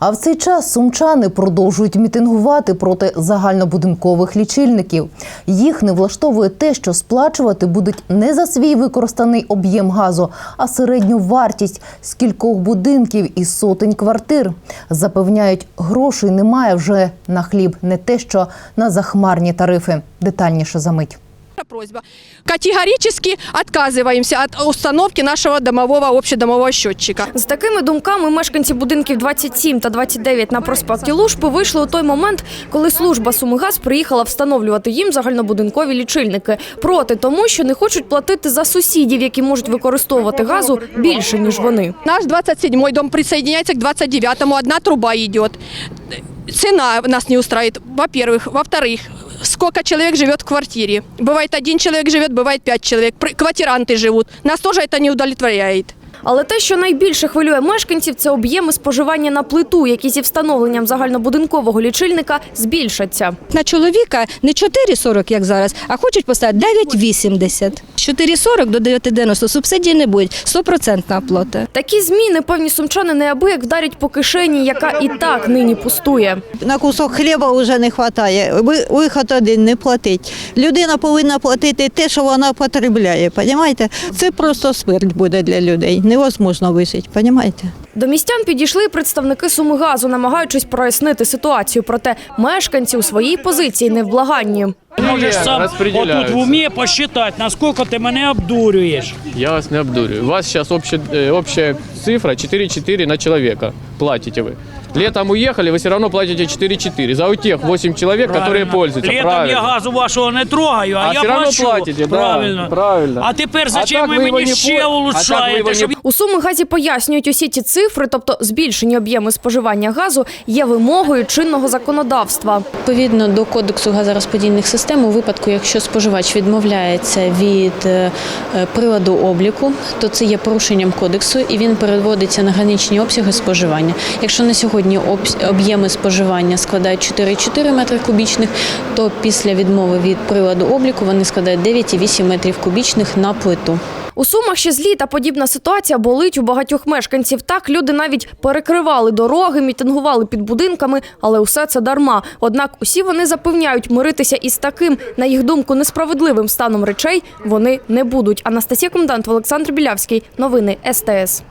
А в цей час сумчани продовжують мітингувати проти загальнобудинкових лічильників. Їх не влаштовує те, що сплачувати будуть не за свій використаний об'єм газу, а середню вартість з кількох будинків і сотень квартир. Запевняють, грошей немає вже на хліб, не те, що на захмарні тарифи. Детальніше за мить Просьба. Категорически отказываемся от установки нашего домового общедомового счетчика. З такими думками мешканці будинків 27 та 29 на проспекті Лужпи вийшли у той момент, коли служба Сумигаз приїхала встановлювати їм загальнобудинкові лічильники. Проти тому, що не хочуть платити за сусідів, які можуть використовувати газу більше ніж вони. Наш 27-й дом присоединяется к 29-му. Одна труба идет. Цена нас не устраивает, во-первых. Во-вторых, сколько человек живет в квартире. Бывает один человек живет, бывает пять человек. Пр- Квартиранты живут. Нас тоже это не удовлетворяет. Але те, що найбільше хвилює мешканців, це об'єми споживання на плиту, які зі встановленням загальнобудинкового лічильника збільшаться. На чоловіка не 4,40, як зараз, а хочуть поставити 9,80. З 4,40 до 9,90 субсидії не буде, 100% оплата. Такі зміни певні сумчани неабияк вдарять по кишені, яка і так нині пустує. На кусок хліба вже не вистачає. Виход один не платить. Людина повинна платити те, що вона потребляє. Понімаєте? Це просто смерть буде для людей Невозможно вижити, понімаєте? До містян підійшли представники Сумигазу, намагаючись прояснити ситуацію. Проте мешканці у своїй позиції невблаганні. Можеш сам отут розподіляються. в умі посчитати, наскільки ти мене обдурюєш. Я вас не обдурю. У вас сейчас общая, э, общая цифра 4,4 на человека. Платите вы. Летом уехали, вы все равно платите 4,4 за у тех 8 человек, которые Правильно. пользуются. Літом правильно. я газу вашого не трогаю, а, А я все равно плачу. платите, да, правильно. правильно. А тепер А зачем так ви ви його мені не ще по- а так ви улучшаєте? У Сумигазі пояснюють усі ці цифри, тобто збільшені об'єми споживання газу, є вимогою чинного законодавства. Відповідно до кодексу газорозподільних систем, у випадку, якщо споживач відмовляється від е, приладу обліку, то це є порушенням кодексу і він переводиться на граничні обсяги споживання. Якщо на сьогодні об'єми споживання складають 4,4 метри кубічних, то після відмови від приладу обліку вони складають 9,8 метрів кубічних на плиту. У Сумах ще з літа подібна ситуація болить у багатьох мешканців. Так люди навіть перекривали дороги, мітингували під будинками, але усе це дарма. Однак усі вони запевняють, миритися із таким, на їх думку, несправедливим станом речей вони не будуть. Анастасія Комдант, Олександр Білявський. Новини СТС.